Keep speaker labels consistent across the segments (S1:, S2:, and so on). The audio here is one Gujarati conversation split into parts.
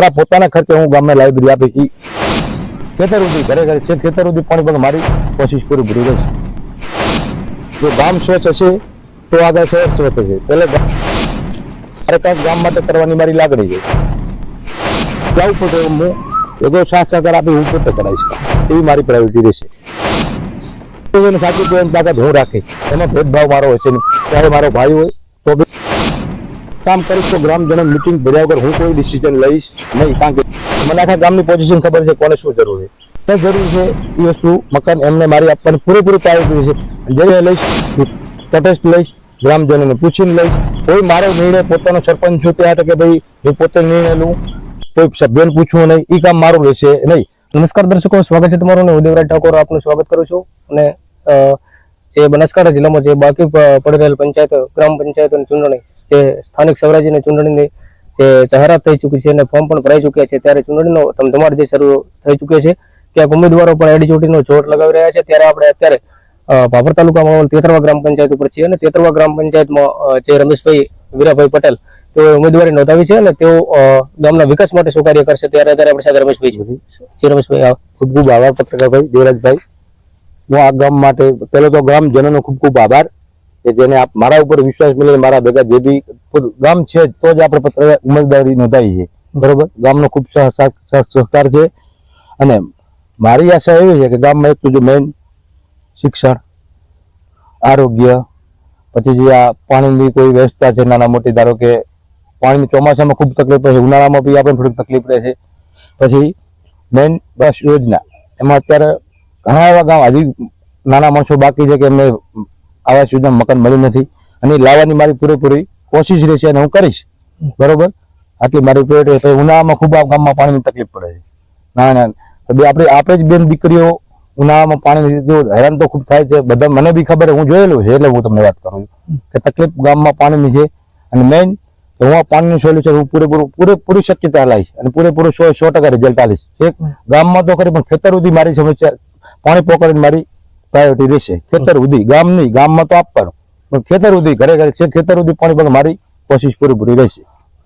S1: મારા પોતાના ખર્ચે હું ગામને લાઇબ્રેરી આપી ઈ ખેતર સુધી, ઘરે ઘરે છે, ખેતર સુધી પાણી પણ મારી કોશિશ પૂરી પૂરી રહેશે જો ગામ સ્વચ્છ હશે, તો આગળ શહેર સ્વચ્છ હશે. એટલે મારે કાંઈક ગામ માટે કરવાની મારી લાગણી છે. જવું પડે હું એવો સાથ સહકાર આપી હું પોતે કરાવીશ. એવી મારી પ્રાયોરિટી રહેશે. તો સાચું કહે એની તાકાત હું રાખીશ એમાં ભેદભાવ મારો હશે નહીં. ચાહે મારો ભાઈ હોય તો કામ કરીશ તો ગ્રામજનો મિટિંગ ભર્યા વગર હું કોઈ ડિસિઝન લઈશ નહીં. કારણ કે મને આખા ગામની પોઝિશન ખબર છે કોને શું જરૂર છે. શું જરૂર છે એ વસ્તુ મકાન એમને મારી આપવાની પૂરેપૂરી પ્રાયોરિટી છે. જે લઈશ તટસ્થ લઈશ, ગ્રામજનોને પૂછીને લઈશ. કોઈ મારો નિર્ણય પોતાનો સરપંચ છું ત્યાં કે ભાઈ હું પોતે નિર્ણય લઉં. કોઈ સભ્યને પૂછવું નહીં. એ કામ મારું રહેશે નહીં.
S2: નમસ્કાર દર્શકો, સ્વાગત છે તમારું હું ઉદયવરાજ ઠાકોર આપનું સ્વાગત કરું છું. અને જે બનાસકાંઠા જિલ્લામાં જે બાકી પડી રહેલ પંચાયત, ગ્રામ પંચાયતોની ચૂંટણી જે સ્થાનિક સ્વરાજ્યની ચૂંટણીની જે જાહેરાત થઈ ચૂકી છે અને ફોર્મ પણ ભરાઈ ચૂક્યા છે, ત્યારે ચૂંટણીનો ધમધમાટ જે શરૂ થઈ ચૂક્યો છે ક્યાંક ઉમેદવારો પણ એડી ચોટીનો જોર લગાવી રહ્યા છે. ત્યારે આપણે અત્યારે ભાભર તાલુકામાં તેતરવા ગ્રામ પંચાયત ઉપર છીએ અને તેતરવા ગ્રામ પંચાયતમાં જે રમેશભાઈ વીરાભાઈ પટેલ, તેઓએ ઉમેદવારી નોંધાવી છે અને તેઓ ગામના વિકાસ માટે શું કાર્ય કરશે. ત્યારે અત્યારે આપણે સાથે રમેશભાઈ છે. રમેશભાઈ.
S1: ખૂબ ખૂબ આભાર પત્રકારભાઈ, દેવરાજભાઈ. હું આ ગામ માટે, પહેલો તો ગ્રામજનોનો ખૂબ ખૂબ આભાર. કે જેને આપ મારા ઉપર વિશ્વાસ મળે મારા ભેગા જે બી ગામ છે તો જ આપણે પત્ર ઉમેદવારી નોંધાવી છે. બરોબર. ગામનો ખૂબ સહ- સહ- સહ- સહકાર છે. અને મારી આશા એવી છે કે ગામમાં એક બીજું મેઇન શિક્ષણ આરોગ્ય પછી જે આ પાણીની કોઈ વ્યવસ્થા છે નાના મોટી ધારો કે પાણીની ચોમાસામાં ખૂબ તકલીફ પડે છે ઉનાળામાં બી આપણને થોડીક તકલીફ રહે છે. પછી મેઇન બસ યોજના. એમાં અત્યારે ઘણા એવા ગામ હજી નાના માણસો બાકી છે કે એમને આવાસ યોજના મકાન મળી નથી. અને લાવવાની મારી પૂરેપૂરી કોશિશ રહેશે અને હું કરીશ. બરોબર? આટલી મારી પ્રાયોરિટી છે ઉનાળામાં ખૂબ આ ગામમાં પાણીની તકલીફ પડે છે. ના ના. આપણે આપણે જ બેન દીકરીઓ ઉનાળામાં પાણી હેરાન તો ખૂબ થાય છે. બધા મને બી ખબર હું જોયેલું છે એટલે હું તમને વાત કરું છું. કે તકલીફ ગામમાં પાણીની છે. અને મેઇન હું આ પાણીનું સોલ્યુશન હું પૂરેપૂરું, પૂરેપૂરી શક્યતા લાવીશ. અને પૂરેપૂરું સો સો ટકા રિઝલ્ટ આવીશ એક ગામમાં તો ખરી, પણ ખેતર સુધી મારી સમસ્યા, પાણી પોકડીને મારી પ્રાયોરિટી રહેશે. ખેતર સુધી ગામ નહીં ગામમાં તો આપવાનું. પણ ખેતર સુધી ઘરે ઘરે છે ખેતર સુધી પાણી પણ મારી કોશિશ પૂરેપૂરી રહેશે.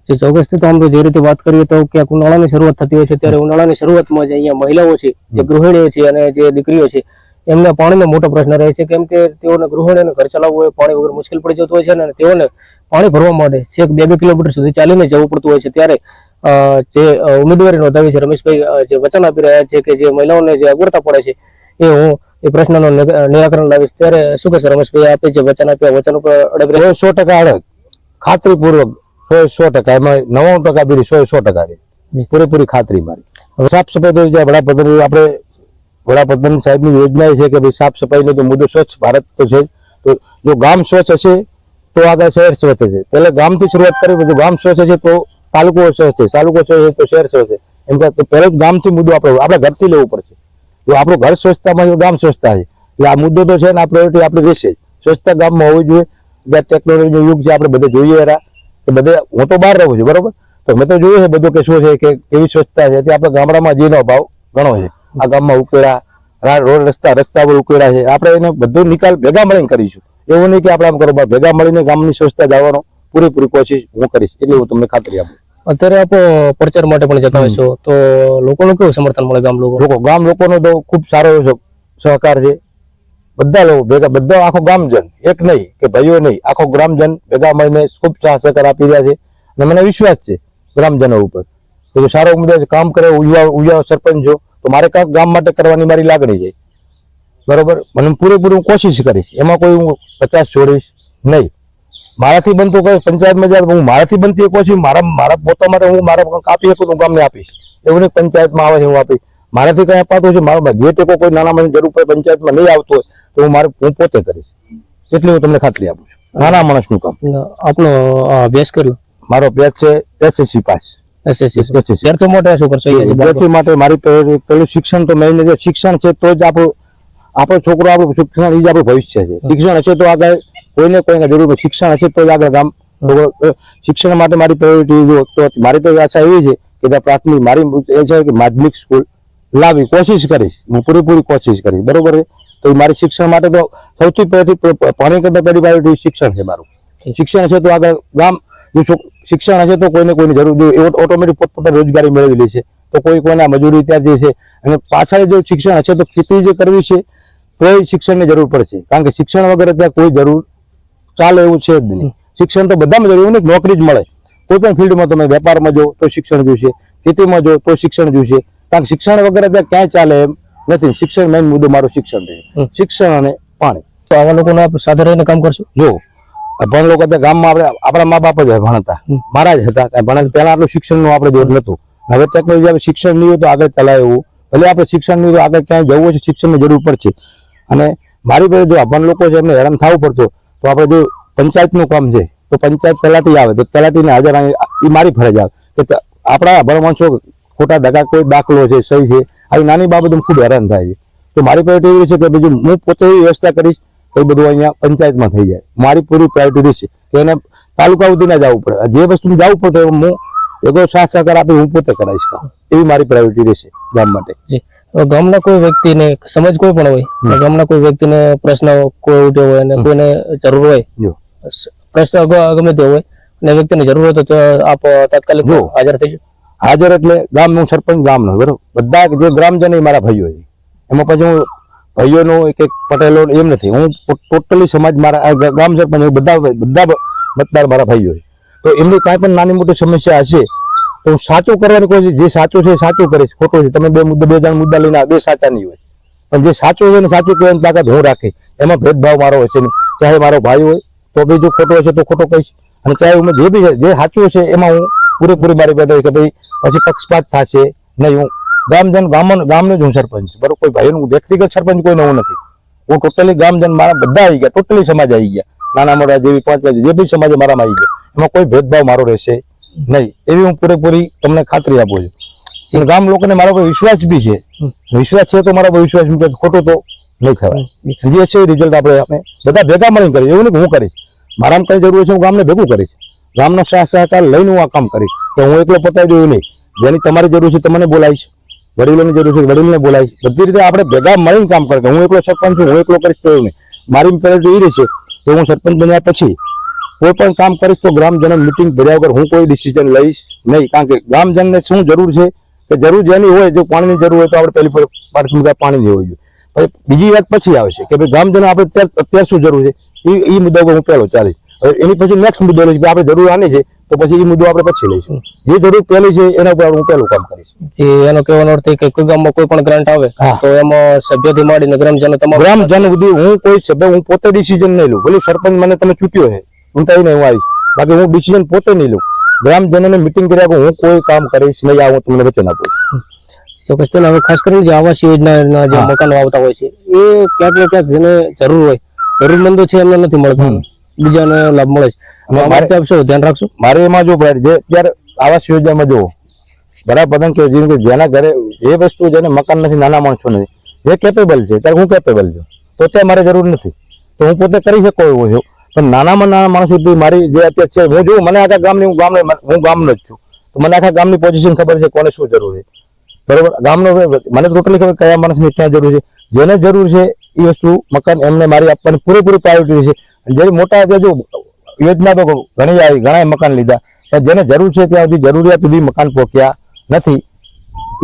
S2: જે ચોક્કસથી તો અમે જે રીતે વાત કરીએ તો ક્યાંક ઉનાળાની શરૂઆત થતી હોય છે ત્યારે ઉનાળાની શરૂઆતમાં જે અહીંયા મહિલાઓ છે જે ગૃહિણીઓ છે અને જે દીકરીઓ છે એમને પાણીનો મોટો પ્રશ્ન રહે છે કેમ કે તેઓને ગૃહિણીઓને ઘર ચલાવવું હોય પાણી વગર મુશ્કેલ પડી જતું હોય છે અને તેઓને પાણી ભરવા માટે છેક બે બે કિલોમીટર સુધી ચાલીને જવું પડતું હોય છે. ત્યારે જે ઉમેદવારી નોંધાવી છે રમેશભાઈ જે વચન આપી રહ્યા છે કે જે મહિલાઓને જે અગવડતા પડે છે એ હું એ પ્રશ્નનો નિરાકરણ લાવીશ. ત્યારે શું કહેશે રમેશભાઈ આપે જે વચન આપ્યા વચન ઉપર અડગ
S1: સો ટકા અડગ. ખાતરીપૂર્વક સો સો ટકા એમાં નવ્વાણું ટકા બીરી સો સો ટકા છે પૂરેપૂરી ખાતરી મારી. હવે સાફ સફાઈ તો વડાપ્રધાન આપણે વડાપ્રધાન સાહેબની યોજના એ છે કે ભાઈ સાફ સફાઈનો તો મુદ્દો સ્વચ્છ ભારત તો છે તો જો ગામ સ્વચ્છ હશે તો આગળ શહેર સ્વચ્છ હશે. પહેલાં ગામથી શરૂઆત કરી પછી ગામ સ્વચ્છ હશે તો તાલુકો સ્વચ્છ છે તાલુકો સ્વચ્છ હશે તો શહેર સ્વચ્છ છે એમ કે તો ગામથી મુદ્દો આપણે આપણે ઘરથી લેવું પડશે. જો આપણું ઘર સ્વચ્છતામાં જો ગામ સ્વચ્છતા છે, એટલે આ મુદ્દો તો છે ને આ પ્રાયોરિટી આપણે રહેશે જ. સ્વચ્છતા ગામમાં હોવી જોઈએ. જ્યાં ટેકનોલોજીનો યુગ છે, આપણે બધે જોઈએ એરા કે બધે હું તો બહાર રહું છું, બરાબર? તો મેં તો જોયું છે બધું કે શું છે કે કેવી સ્વચ્છતા છે. તે આપણે ગામડામાં જીનો ભાવ ઘણો છે. આ ગામમાં ઉકેડા રોડ રસ્તા રસ્તા પર ઉકેડા છે. આપણે એને બધું નિકાલ ભેગા મળીને કરીશું. એવું નહીં કે આપણે આમ કરો, ભેગા મળીને ગામની સ્વચ્છતા જવાનો પૂરેપૂરી કોશિશ હું કરીશ. એટલે હું તમને ખાતરી આપું.
S2: અત્યારે આપ પ્રચાર માટે પણ જતા હોય છો. તો લોકોનું કેવું સમર્થન મળે ગામ લોકો?
S1: લોકો ગામ લોકોનો તો ખૂબ સારો એવો સહકાર છે. બધા લોકો ભેગા બધા આખો ગામજન એક નહીં કે ભાઈઓ નહીં આખો ગ્રામજન ભેગા મળીને ખૂબ સાહ સહકાર આપી રહ્યા છે. અને મને વિશ્વાસ છે ગ્રામજનો ઉપર. કે જો સારો ઉમેદવાર કામ કરે ઉજવા ઉજવા સરપંચ છો તો મારે કાંઈક ગામ માટે કરવાની મારી લાગણી છે. બરોબર? મને પૂરેપૂરી હું કોશિશ કરીશ. એમાં કોઈ હું પચાસ છોડીશ નહીં. મારાથી બનતું કઈ પંચાયતમાં જાય હું મારાથી બનતી એક કોશિશ મારા મારા પોતા માટે હું મારા કાપી આપી શકું હું ગામને આપીશ. એવું નહીં પંચાયતમાં આવે છે હું આપીશ. મારાથી કંઈ અપાતું છે મારો જે ટેકો કોઈ નાના માણસ જરૂર પડે પંચાયતમાં નહીં આવતો હોય તો હું મારે હું પોતે કરીશ. એટલી હું તમને ખાતરી આપું છું. નાના માણસનું કામ.
S2: આપનો અભ્યાસ કર્યો?
S1: મારો અભ્યાસ છે એસએસસી પાસ.
S2: વિદ્યાર્થીઓ માટે શું કરશો
S1: વિદ્યાર્થી માટે મારી પેલું શિક્ષણ તો મેઇન શિક્ષણ છે તો જ આપણું આપણો છોકરો આપણું શિક્ષણ એ જ આપણું ભવિષ્ય છે. શિક્ષણ હશે તો આગળ કોઈને કોઈને જરૂર શિક્ષણ હશે તો જ આગળ ગામ શિક્ષણ માટે મારી પ્રાયોરિટી જો તો મારી તો આશા એવી છે કે ત્યાં પ્રાથમિક મારી એ છે કે માધ્યમિક સ્કૂલ લાવી કોશિશ કરીશ હું પૂરેપૂરી કોશિશ કરીશ બરોબર છે? તો મારી શિક્ષણ માટે તો સૌથી પહેલી પાણી કરતાં પહેલી પ્રાયોરિટી શિક્ષણ છે મારું. શિક્ષણ છે તો આગળ ગામ શિક્ષણ હશે તો કોઈને કોઈની જરૂર જો ઓટોમેટિક પોતપોતાની રોજગારી મેળવી લે છે તો કોઈ કોઈના મજૂરી ત્યાં જે છે અને પાછળ જો શિક્ષણ હશે તો ખેતી જે કરવી છે તો એ શિક્ષણની જરૂર પડશે. કારણ કે શિક્ષણ વગર ત્યાં કોઈ જરૂર ચાલે એવું છે જ નહીં. શિક્ષણ તો બધામાં એવું નહીં નોકરી જ મળે. કોઈ પણ ફિલ્ડમાં તમે વેપારમાં જો તો શિક્ષણ જોઈશે. ખેતીમાં જો તો શિક્ષણ જોઈશે. કારણ કે શિક્ષણ વગર ત્યાં ક્યાંય ચાલે એમ નથી. શિક્ષણ મેઇન મુદ્દો મારું શિક્ષણ છે. શિક્ષણ અને પાણી.
S2: તો આવા લોકોને સાથે રહીને કામ કરશો?
S1: જો અભણ લોકો ત્યાં ગામમાં આપણે આપણા મા બાપ જ ભણતા. મારા જ હતા. ભણે પહેલા આટલું શિક્ષણનું આપણે જોર નતું હવે ટેકનોલોજી આપણે શિક્ષણ નહીં હોય તો આગળ ચલાય એવું. ભલે આપણે શિક્ષણ નહીં હોય તો આગળ ક્યાંય જવું હોય શિક્ષણની જરૂર પડશે. અને મારી પાસે જો અભણ લોકો છે એમને હેરાન થવું પડતું. તો આપણે જો પંચાયતનું કામ છે, તો પંચાયત તલાટી આવે, તો તલાટીને હાજર એ મારી ફરજ આવે. કે આપણા અભણ ખોટા દગા કોઈ દાખલો છે, સહી છે, આવી નાની બાબતમાં ખૂબ હેરાન થાય છે. તો મારી પ્રાયોરિટી એવી છે કે બીજું હું પોતે એવી વ્યવસ્થા કરીશ, તો એ બધું અહીંયા પંચાયતમાં થઈ જાય. મારી પૂરી પ્રાયોરિટી છે કે એને તાલુકા સુધી ના જવું પડે. જે વસ્તુ જવું પડે, હું એનો સાથ સહકાર આપી, હું પોતે કરાવીશ કામ. એવી મારી પ્રાયોરિટી રહેશે ગામ માટે.
S2: ગામના કોઈ વ્યક્તિને સમજ કોઈ પણ હોય ગામના કોઈ વ્યક્તિને પ્રશ્ન કોઈ ઉઠ્યો હોય અને કોઈને જરૂર હોય
S1: જો.
S2: પ્રશ્ન ગમે તે હોય અને વ્યક્તિને જરૂર હોય તો આપ તાત્કાલિક. હાજર થઈ
S1: હાજર એટલે ગામનું સરપંચ ગામનું બરોબર? બધા જે ગ્રામજનો મારા ભાઈઓ છે. એમાં પછી હું ભાઈઓનો એક એક પટેલો એમ નથી હું ટોટલી સમાજ મારા ગામ સરપંચ બધા બધા મતદાર મારા ભાઈઓ છે. તો એમની કાંઈ પણ નાની મોટી સમસ્યા હશે તો હું સાચું કરવાની કોઈ જે સાચું છે એ સાચું કરીશ, ખોટું છે. તમે બે મુદ્દા, બે જણ મુદ્દા લઈને બે સાચા નહીં હોય. પણ જે સાચું હોય ને સાચું કહેવાની તાકાત હું રાખી એમાં ભેદભાવ મારો હશે નહીં. ચાહે મારો ભાઈ હોય, તો બી જો ખોટો હશે તો ખોટો કહીશ. અને ચાહે હું જે બી છે, જે સાચું હશે એમાં હું પૂરેપૂરી મારી બતાવી કે ભાઈ પછી પક્ષપાત થશે નહીં. હું ગામજન, ગામનો ગામનો જ હું સરપંચ. બરોબર, કોઈ ભાઈનું વ્યક્તિગત સરપંચ કોઈનો હું નથી. હું ટોટલી ગામજન, મારા બધા આવી ગયા ટોટલી સમાજ આવી ગયા. નાના મોટા જેવી પાંચ જે બી સમાજ મારામાં આવી ગયા. એમાં કોઈ ભેદભાવ મારો રહેશે નહીં એવી હું પૂરેપૂરી તમને ખાતરી આપું છું. પણ ગામ લોકોને મારા પર વિશ્વાસ બી છે. વિશ્વાસ છે તો મારા પર વિશ્વાસ મૂકે તો તો નહીં થવાય જે છે રિઝલ્ટ આપણે આપણે બધા ભેગા મળીને કરીએ એવું નહીં હું કરીશ. મારામાં કઈ જરૂર છે હું ગામને ભેગું કરીશ. ગામનો સહ સહકાર લઈને હું આ કામ કરીશ. તો હું એકલો પતાવી દઉં નહીં. જેની તમારી જરૂર છે તમને બોલાવીશ. વડીલોની જરૂર છે વડીલને બોલાવીશ. બધી રીતે આપણે ભેગા મળીને કામ કરે હું એકલો સરપંચ છું હું એકલો કરીશ તો એવું નહીં. મારી પ્રાયોરિટી એ રહેશે કે હું સરપંચ બન્યા પછી કોઈ પણ કામ કરીશ તો ગ્રામજનો મિટિંગ ભર્યા વગર હું કોઈ ડિસિઝન લઈશ નહીં. કારણ કે ગ્રામજનને શું જરૂર છે? કે જરૂર જેની હોય જો પાણીની જરૂર હોય તો આપણે પહેલી પ્રાથમિકતા પાણીની હોવી જોઈએ હવે બીજી વાત પછી આવશે કે ભાઈ ગ્રામજનો આપણે અત્યારે શું જરૂર છે? એ એ મુદ્દા ઉપર હું પહેલો ચાલીશ. હવે એની પછી નેક્સ્ટ મુદ્દો લઈશ કે આપણે જરૂર આની છે તો પછી એ મુદ્દો આપણે પછી લઈશું. જે જરૂર પહેલી છે એના ઉપર હું પહેલું કામ કરીશ.
S2: એ એનો કહેવાનો અર્થ કે કોઈ ગામમાં કોઈ પણ ગ્રાન્ટ આવે. તો એમાં સભ્યથી માંડીને ગ્રામજનો તમામ
S1: ગ્રામજન સુધી હું કોઈ સભ્ય હું પોતે ડિસિઝન નહીં લઉં. ભલે સરપંચ મને તમે ચૂંટ્યો છે હું નહીં હું આવીશ. બાકી હું ડિસિઝન પોતે નહીં લઉં. ગ્રામજનોને મિટિંગ કર્યા વગર હું કોઈ કામ કરીશ નહીં. આવું તમને વચન આપું
S2: ચોક્કસ તેનો હવે ખાસ કરીને જે આવાસ યોજનાના જે. મકાનો આવતા હોય છે એ ક્યાંક ને ક્યાંક જેને જરૂર હોય જરૂરમંદો છે એમને નથી મળતા. બીજાને લાભ મળે છે.
S1: મારે-
S2: આપશો ધ્યાન રાખશો?
S1: મારે એમાં જો ભાઈ જે અત્યારે આવાસ યોજનામાં જુઓ બરાબર કે જેમ કે જેના ઘરે જે વસ્તુ જેને મકાન નથી નાના માણસો નથી જે કેપેબલ છે. ત્યારે હું કેપેબલ છું. પોતે મારે જરૂર નથી. તો હું પોતે કરી શકો એવો છું પણ નાનામાં નાના માણસ સુધી મારી જે અત્યારે છે, હું જોઉં, મને આખા ગામની હું ગામને, હું ગામનો જ છું. તો મને આખા ગામની પોઝિશન ખબર છે કોને શું જરૂર છે. બરોબર? ગામનો મને ટોટલી ખબર કયા માણસની ક્યાં જરૂર છે. જેને જરૂર છે એ વસ્તુ મકાન એમને મારી આપવાની પૂરેપૂરી પ્રાયોરિટી છે. જે મોટા જે જો યોજના તો ઘણી આવી ઘણા મકાન લીધા. પણ જેને જરૂર છે ત્યાં સુધી જરૂરિયાત સુધી મકાન પહોંચ્યા નથી.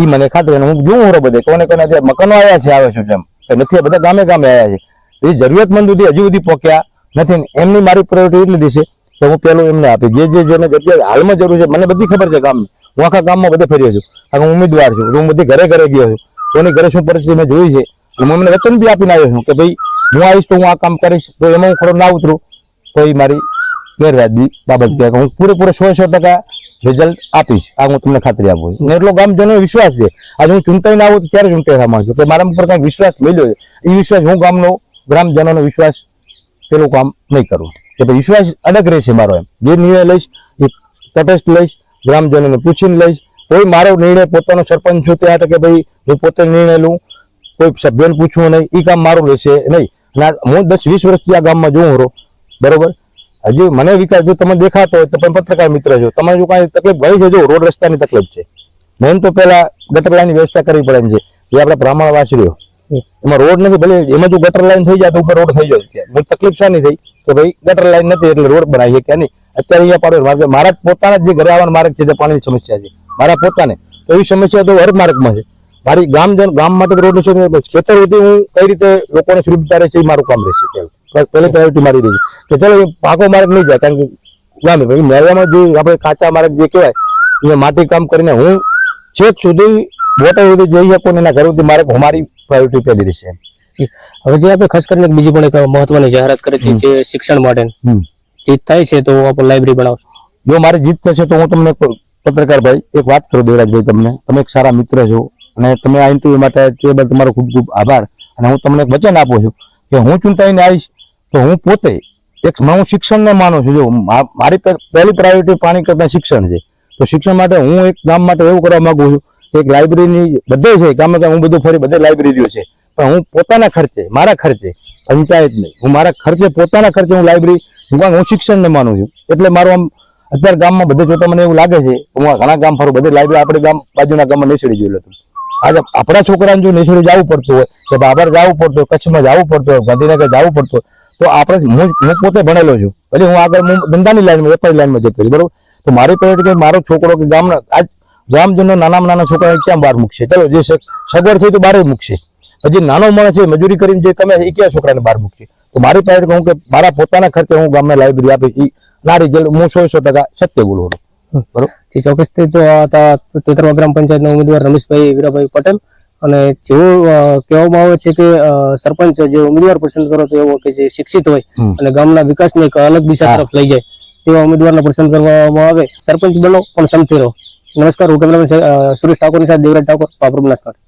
S1: એ મને ખાતરી હું જોઉં હરો બધે. કોને કોને જે મકાનો આવ્યા છે, આવે છે જેમ નથી બધા ગામે ગામે આવ્યા છે. એ જરૂરિયાતમંદ સુધી હજુ સુધી પહોંચ્યા. નથી. એમની મારી પ્રાયોરિટી એટલી છે કે હું પેલું એમને આપી જે જે જેને જગ્યાએ હાલમાં જરૂર છે, મને બધી ખબર છે ગામની હું આખા ગામમાં બધે ફર્યો છું. આખા ઉમેદવાર છું. હું બધી ઘરે ઘરે ગયો છું. કોની ઘરે શું પરિસ્થિતિ મેં જોઈ છે. અને હું એમને વચન બી આપીને આવ્યો છું કે ભાઈ, હું આવીશ તો હું આ કામ કરીશ. તો એમાં હું ખરો ના ઉતરું. તો એ મારી ગેરવાજબી બાબત કહેવાય હું પૂરેપૂરો સો સો ટકા રિઝલ્ટ આપીશ. આ હું તમને ખાતરી આપું છું. એટલો ગામજનો વિશ્વાસ છે. આજે હું ચૂંટાઈ ના આવું ત્યારે ચૂંટાઈ માંગુ છું કે મારા ઉપર કાંઈક વિશ્વાસ મળ્યો છે. એ વિશ્વાસ હું ગામનો, ગ્રામજનોનો વિશ્વાસ પેલું કામ નહીં કરું. કે ભાઈ વિશ્વાસ અડગ રહેશે મારો એમ. જે નિર્ણય લઈશ, એ તટસ્થ લઈશ, ગ્રામજનોને પૂછીને લઈશ. કોઈ મારો નિર્ણય પોતાનો સરપંચ છું ત્યાં કે ભાઈ હું પોતે નિર્ણય લઉં, કોઈ સભ્યને પૂછવું નહીં એ કામ મારું રહેશે નહીં. હું દસ વીસ વર્ષથી આ ગામમાં જોઉં રહો બરોબર? હજી મને વિકાસ, જો તમે દેખાતો હોય તો પણ પત્રકાર મિત્ર છો. તમારે જો કાંઈ તકલીફ, ગઈ છે જો, રોડ રસ્તાની તકલીફ છે. મેન તો પહેલાં ગટકડાની વ્યવસ્થા કરવી પડે એમ છે. જે આપણે બ્રાહ્મણ વાસરીઓ એમાં રોડ નથી, ભલે એમાં જો ગટર લાઈન થઈ જાય તો ઉપર રોડ થઈ જાય છે. તકલીફ શાની થઈ કે ભાઈ ગટર લાઈન નથી એટલે રોડ બનાવીએ કે નહીં. અત્યારે અહીંયા પાડો માર્ગ મારા પોતાના જે ઘરે આવવાનો માર્ગ છે તે પાણીની સમસ્યા છે. મારા પોતાને. તો એવી સમસ્યા તો હર માર્ગમાં છે. મારી ગામ ગામ માટે તો રોડની શું ખેતર સુધી હું કઈ રીતે લોકોને સુરક્ષિત રહેશે એ મારું કામ રહેશે. પહેલું પ્રાયોરિટી મારી રહી છે. કે ચાલો પાકો માર્ગ નહીં જાય. કારણ કે ગામે ભાઈ, મેળામાં જે આપણે કાચા માર્ગ જે કહેવાય એ માટી કામ કરીને હું છેક સુધી બોટા સુધી જઈ શકું એના ઘર સુધી મારે મારી પ્રાયોરિટી પહેલી રહેશે
S2: હવે જે આપણે ખાસ કરીને બીજી પણ એક મહત્વની જાહેરાત કરી
S1: છે
S2: જે શિક્ષણ માટે. જીત થાય છે તો આપણે લાઇબ્રેરી બનાવશું
S1: જો મારી જીત થશે તો હું તમને પત્રકાર ભાઈ એક વાત કરું દેવરાજભાઈ તમને. તમે એક સારા મિત્ર છો અને તમે આ ઇન્ટરવ્યુ માટે તે બદલ તમારો ખૂબ ખૂબ આભાર. અને હું તમને એક વચન આપું છું કે હું ચૂંટાઈને આવીશ તો હું પોતે એક હું શિક્ષણને માનું છું. જો મારી પહેલી પ્રાયોરિટી પાણી કરતા શિક્ષણ છે. તો શિક્ષણ માટે હું એક ગામ માટે એવું કરવા માગું છું એક લાઇબ્રેરીની બધે છે ગામે ગામ હું બધું ફરી બધે લાઇબ્રેરીઓ છે. પણ હું પોતાના ખર્ચે, મારા ખર્ચે પંચાયત નહીં. હું મારા ખર્ચે, પોતાના ખર્ચે હું લાઇબ્રેરી હું હું શિક્ષણને માનું છું. એટલે મારું આમ અત્યારે ગામમાં બધે જોતા મને એવું લાગે છે, કે હું ઘણા ગામ ફરું, બધે લાઇબ્રેરી આપણે ગામ બાજુના ગામમાં નિસળી જોયેલું હતું આજે આપણા છોકરાને જો નિસળી જવું પડતું હોય, કે બાબર જવું પડતું હોય, કચ્છમાં જવું પડતું હોય, ગાંધીનગર જવું પડતું તો આપણે હું હું પોતે ભણેલો છું. પછી હું આગળ હું ધંધાની લાઈનમાં વેપારી લાઈનમાં જતો બરોબર? તો મારી કે મારો છોકરો કે ગામના, આજ ગ્રામજનો નાનામાં નાના છોકરાને ક્યાં બહાર મૂકશે? ચલો જે સગવડ થઈ તો બહાર મૂકશે. હજી નાનો માણસ છે મજૂરી કરીને જે કમે એ ક્યાં છોકરાને બહાર મૂકશે? તો મારી પાસે કહું કે મારા પોતાના ખર્ચે હું ગામમાં લાઇબ્રેરી આપી ઈ ના રિઝલ્ટ હું સો સો ટકા સત્ય બોલું. બરોબર?
S2: ચોક્કસથી તો આ તેતરવા ગ્રામ પંચાયતના ઉમેદવાર રમેશભાઈ વીરાભાઈ પટેલ અને જેવું કહેવામાં આવે છે કે સરપંચ જે ઉમેદવાર પસંદ કરો તો એવો કે જે શિક્ષિત હોય અને ગામના વિકાસને એક અલગ દિશા તરફ લઈ જાય તેવા ઉમેદવારને પસંદ કરવામાં આવે. સરપંચ બનો પણ સમથી રહો. નમસ્કાર હું કેમેરામેન સુરેશ ઠાકોરની સાથે દેવરાજ ઠાકોર પાપર બનાસકાંઠા.